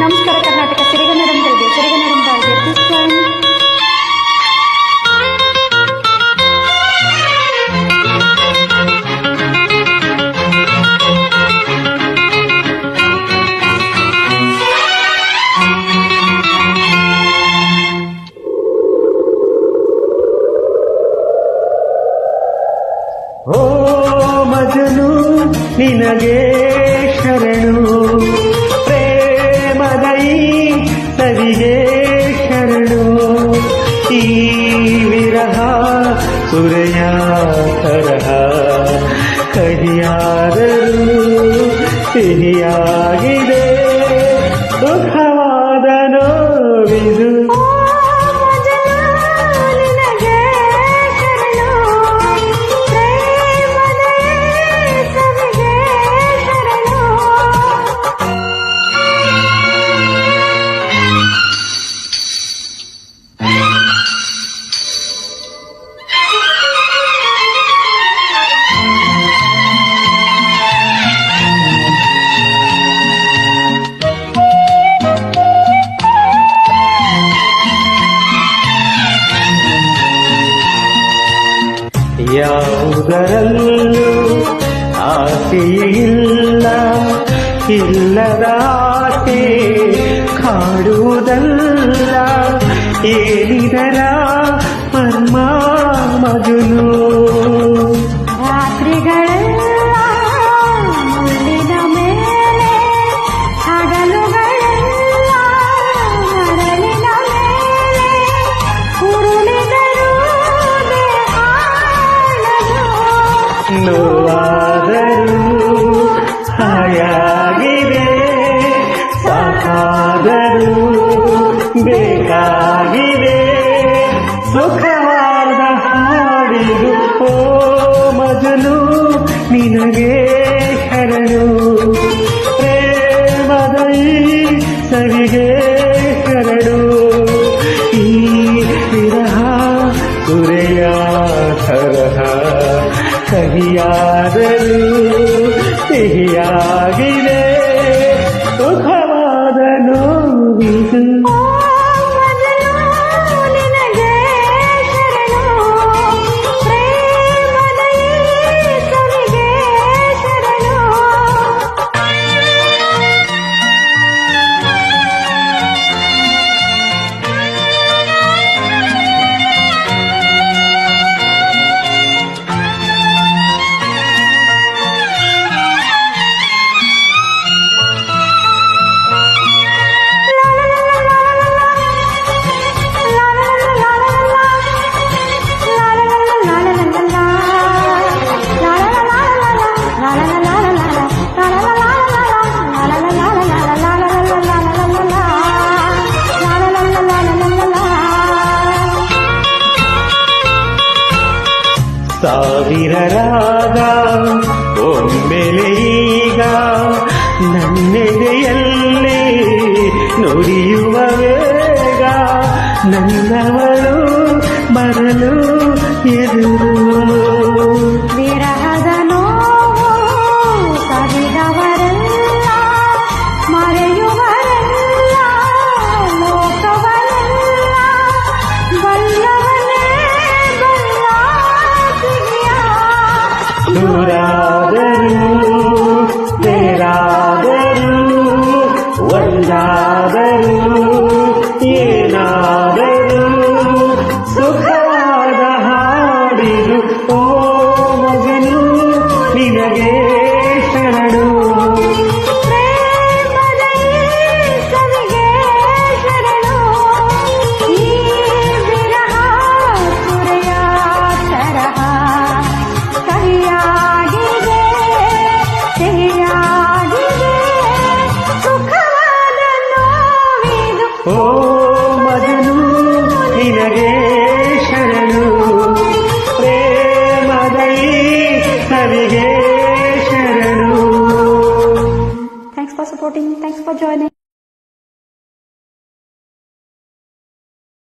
ನಮಸ್ಕಾರ ಕರ್ನಾಟಕ ಸಿರಿಗನ್ನಡಂಗಳಿಗೆ ಸಿರಿಗನ್ನಡಂಗಳಿಗೆ ಪ್ಲೀಸ್ ಜಾಯಿನ್ ಓ ಮಜನು ನಿನಗೆ ವಿರಹ ಸುರೆಯ ತರಹ. ಕಹಿಯಾದರೂ ಸಿಹಿಯಾಗಿದೆ. ಯಾವುದರಲ್ಲೂ ಆಸೆಯಿಲ್ಲ ಇಲ್ಲದ ಆಸೆ ಕಾಡುವುದಲ್ಲ ಏನಿದರ ನೋವಾದರೂ ಹಾಯಾಗಿದೆ. ಸಾಕಾದರೂ ಬೇಕಾಗಿದೆ. ಸುಖವಾದ ಹಾಡಿದು ಓ ಮಜನು ನಿನಗೆ ಶರಣು. ಪ್ರೇಮದೈ ಈ ಸವಿಗೆ ಕಹಿಯಾದರೂ ಸಿಹಿಯಾಗಿದೆ ಸಾವಿರ ರಾಗ ಒಮ್ಮೆಲೆ ಈಗ ನನ್ನೆದೆಯಲ್ಲಿ ನುಡಿಯುವ ವೇಗ ಬರಲು ದೂರಾದರೂ ನೋವಿದು. ಓ ಮಗನು ನಿನಗೆ ಶರಣು ಪ್ರೇಮದ ಈ ಸವಿಗೆ ಶರಣು Thanks for supporting. Thanks for joining.